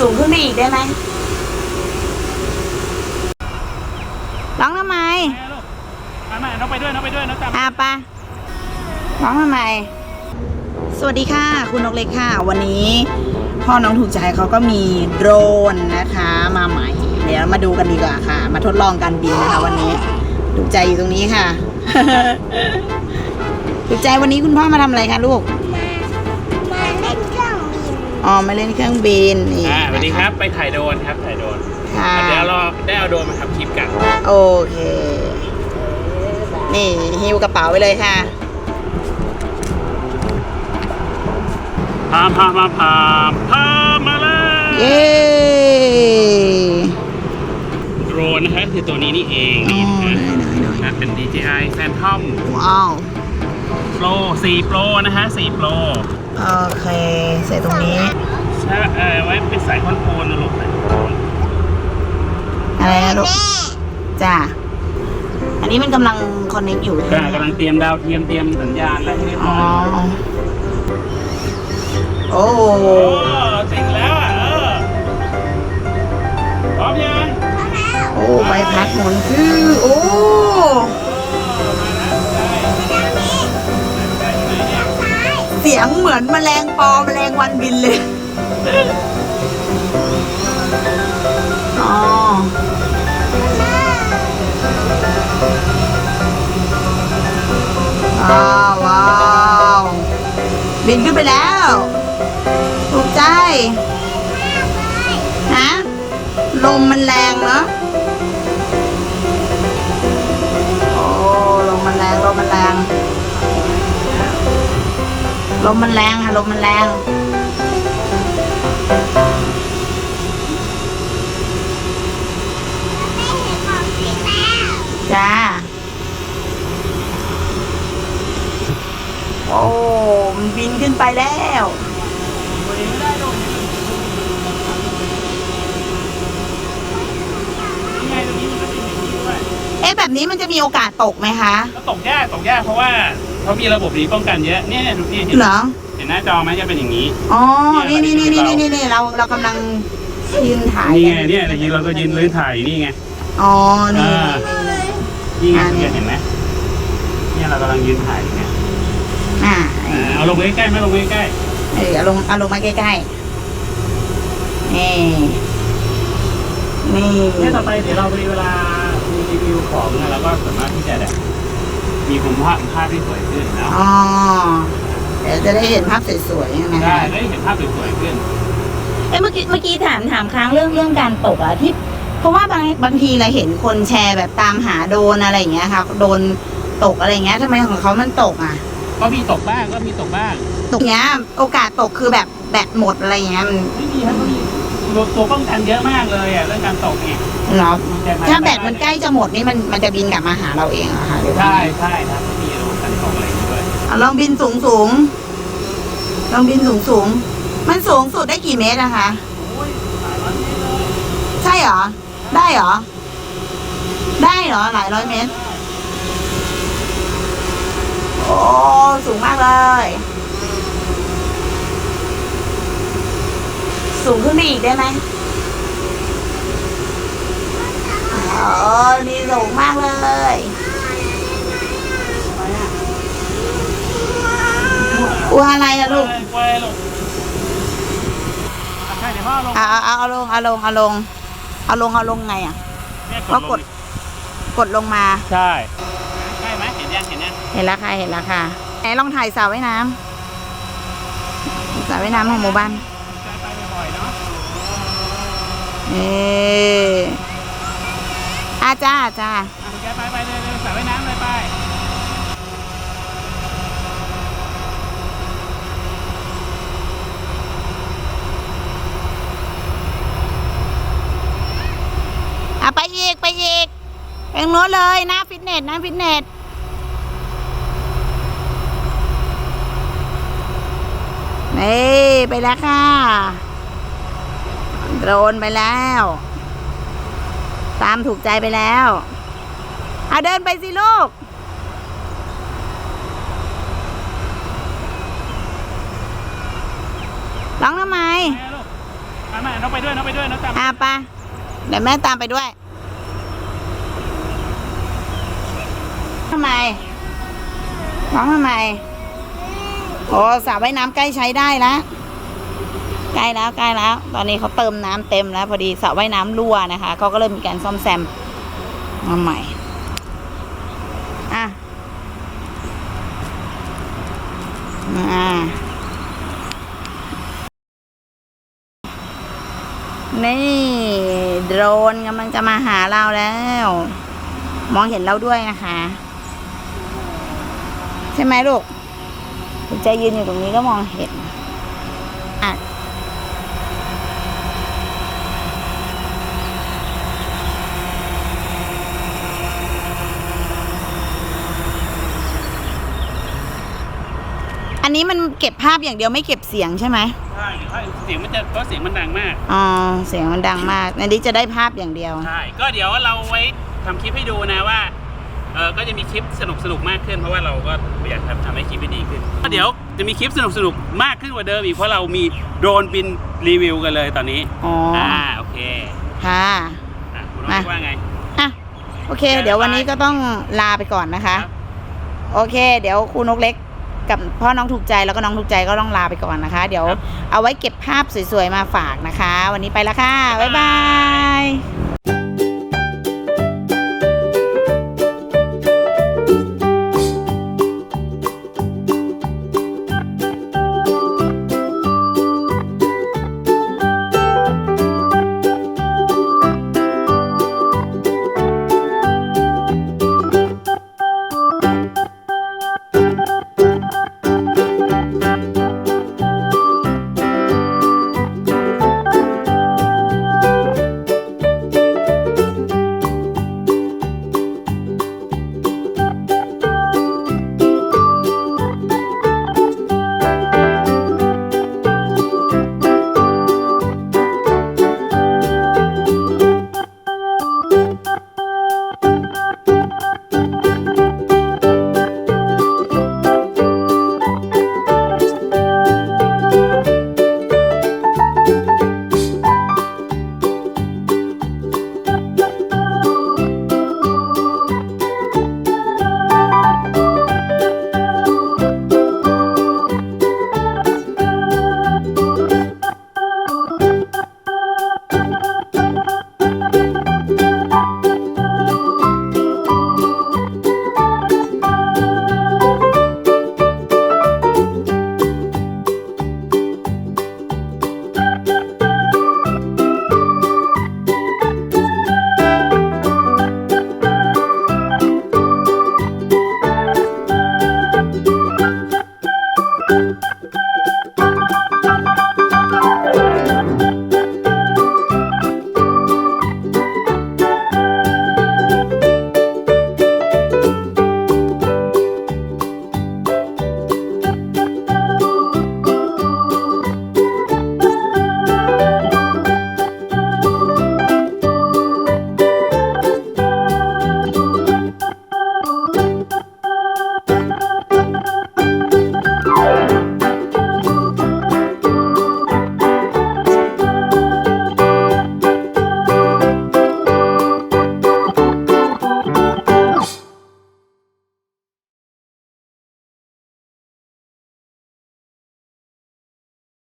สูงขึ้นไปอีกได้ไหมร้องทำไมแม่ลูกมาแม่น้องไปด้วยน้องไปด้วยน้องตามอาปะร้องทำไม สวัสดีค่ะ คุณนกเล็กค่ะ วันนี้พ่อน้องถูกใจเขาก็มีโดรนนะคะ มาใหม่ เดี๋ยวมาดูกันดีกว่าค่ะ มาทดลองการบินนะคะวันนี้ถูกใจอยู่ตรงนี้ค่ะ ถูกใจวันนี้คุณพ่อมาทำอะไรคะลูก อ๋อมาเล่นเครื่องบินนี่อ่าสวัสดีครับไปถ่ายโดรนครับถ่ายโดรนค่ะเดี๋ยวเราได้เอาโดรนมาทำคลิปกันโอเค นี่หิ้วกระเป๋าไปเลยค่ะพามพามพามพามพามมาเลยเย้โดรนนะครับคือตัวนี้นี่เองอ๋อนี่นะได้ได้ได้นะเป็น DJI Phantom ว้าว Pro 4 Pro นะฮะ4 Pro โอเค ใส่ตรงนี้ ใช่เออไว้เป็นสายคอนโทรลนะลูกสายคอนโทรลอะไรนะลูกแม่จ้าอันนี้มันกำลังคอนเน c t อยู่ใช่ก็ไหมกำลังเตรียมดาวเทียมเตรียมสัญญาณอะไรให้เรียบอ๋ร้ออยโอ้โอ้จริงแล้วอะเออพร้อมยังโอ้ใบพัดหมุนคือโอ้ สียงเหมือนแมลงปอแมลงวันบินเลย อ๋อ ว้าว บินขึ้นไปแล้วถูกใจ ฮะ ลมมันแรงเนาะโอ้ ลมมันแรง ลมมันแรง ลมมันแรงค่ะลมมันแรงของจริงแล้วจ้า โอ้ มันบินขึ้นไปแล้วยังไงตรงนี้มันก็เป็นอย่างนี้ด้วยเอ๊ะแบบนี้มันจะมีโอกาสตกไหมคะ ก็ตกยากตกยากเพราะว่า เขามีระบบนี้ป้องกันเยอะเนี่ยเนี่ยดูนี่เห็นเหรอ เห็นหน้าจอไหมจะเป็นอย่างนี้ อ๋อ นี่นี่นี่นี่นี่นี่เราเรากำลังยืนถ่ายนี่กัไงเนี่ยเรายืนเราก็ยืนลื้อถ่ายนี่ไง อ๋อ นี่ อ่า นี่ไงอ่าเนี่ยเห็นไหมเนี่ยเรากำลังยืนถ่ายอยู่เนี่ยอ่าอ่าเอาลงไปใกล้ๆไหมลงไปใกล้เออเอาลงเอาลงมาใกล้ๆนี่นี่ ๆเนี่ยต่อไปเดี๋ยวเราไปเวลามีรีวิวของเนี่ยเราก็สามารถที่จะแบบ มีคุณภาพภาพที่สวยขึ้นนะอ๋อเดี๋ยวจะได้เห็นภาพสวยๆนะได้คะได้เห็นภาพสวยๆขึ้น เอ้ยเมื่อกี้เมื่อกี้ถามถามค้างเรื่องเรื่องการตกอะที่ เพราะว่าบางบางทีเราเห็นคนแชร์แบบตามหาโดนอะไรอย่างเงี้ยค่ะ โดนตกอะไรอย่างเงี้ยทำไมของเขามันตกอะ ก็มีตกบ้างก็มีตกบ้างตกเนี้ย โอกาสตกคือแบบแบตหมดอะไรอย่างเงี้ยมัน ไม่มีครับก็มี ตัวตัวป้องกันเยอะมากเลยอะเรื่องการตกเนี่ยเหรอมีแต่ถ้าแบตมันใกล้จะหมดนี่มันมันจะบินกลับมาหาเราเองเหรอคะหรือว่าใช่ใช่ครับมีระบบการตกอะไรอย่างเงี้ยด้วยอะลองบินสูงสูงลองบินสูงสูงมันสูงสุดได้กี่เมตรนะคะ ใช่เหรอ ได้เหรอ ได้เหรอ หลายร้อยเมตร โอ้ สูงมากเลย สูงขึ้นไปอีกได้ไหมโอ้นี่สูงมากเลยกลัวอะไรอะลูกกล้วยลูกอะใช่เดี๋ยวพ่อลงเอาเอาเอาลงเอาลงเอาลงเอาลงเอาลงไงอะเนี่ยก็กดกดลงมา ใช่ใช่ไหมเห็นยังเห็นยังเห็นแล้วค่ะเห็นแล้วค่ะไหนลองถ่ายสระว่ายน้ำสระว่ายน้ำของหมู่บ้าน ไปบ่อยๆเนาะ นี่อาจ้าจ้าแกไปไปเลยเลยสระว่ายน้ำเลยไปอะไปอีก ไปอีกไปตรงโน้นเลยน้าฟิตเนสน้าฟิตเนสนี่ไปแล้วค่ะ โดรนไปแล้ว ตามถูกใจไปแล้วเอาเดินไปสิลูก ร้องทำไมแม่ลูกมามาน้องไปด้วยน้องไปด้วยน้องตามอะไปะเดี๋ยวแม่ตามไปด้วยทำไม ร้องทำไม โอ้สระว่ายน้ำใกล้ใช้ได้แล้ว ใกล้แล้วใกล้แล้ว ตอนนี้เขาเติมน้ำเต็มแล้ว พอดีสระว่ายน้ำรั่วนะคะเขาก็เลยมีการซ่อมแซมมาใหม่อะอ่านี่โดรนกำลังจะมาหาเราแล้ว มองเห็นเราด้วยนะคะ ใช่ไหมลูกใจยืนอยู่ตรงนี้ก็มองเห็นอะ อันนี้มันเก็บภาพอย่างเดียวไม่เก็บเสียงใช่ไหมใช่ใช่เสียงมันจะเพราะเสียงมันดังมาก อ๋อ เสียงมันดังมาก อันนี้จะได้ภาพอย่างเดียว ใช่ ก็เดี๋ยวเราไว้ทำคลิปให้ดูนะว่า เออก็จะมีคลิปสนุกสนุกๆมากขึ้นเพราะว่าเราก็อยากทำทำให้คลิปให้ดีขึ้นก็เดี๋ยวจะมีคลิปสนุกสนุกๆมากขึ้นกว่าเดิมอีกเพราะเรามีโดรนบินรีวิวกันเลยตอนนี้ อ๋อออ่า โอเค ค่ะอะคุณน้องมาว่าไง อะ โอเค เดี๋ยววันนี้ก็ต้องลาไปก่อนนะคะครับโอเค เดี๋ยวครูนกเล็ก กับพ่อน้องถูกใจแล้วก็น้องถูกใจก็ต้องลาไปก่อนนะคะ เดี๋ยวครับเอาไว้เก็บภาพสวยๆมาฝากนะคะ วันนี้ไปแล้วค่ะ บ๊ายบาย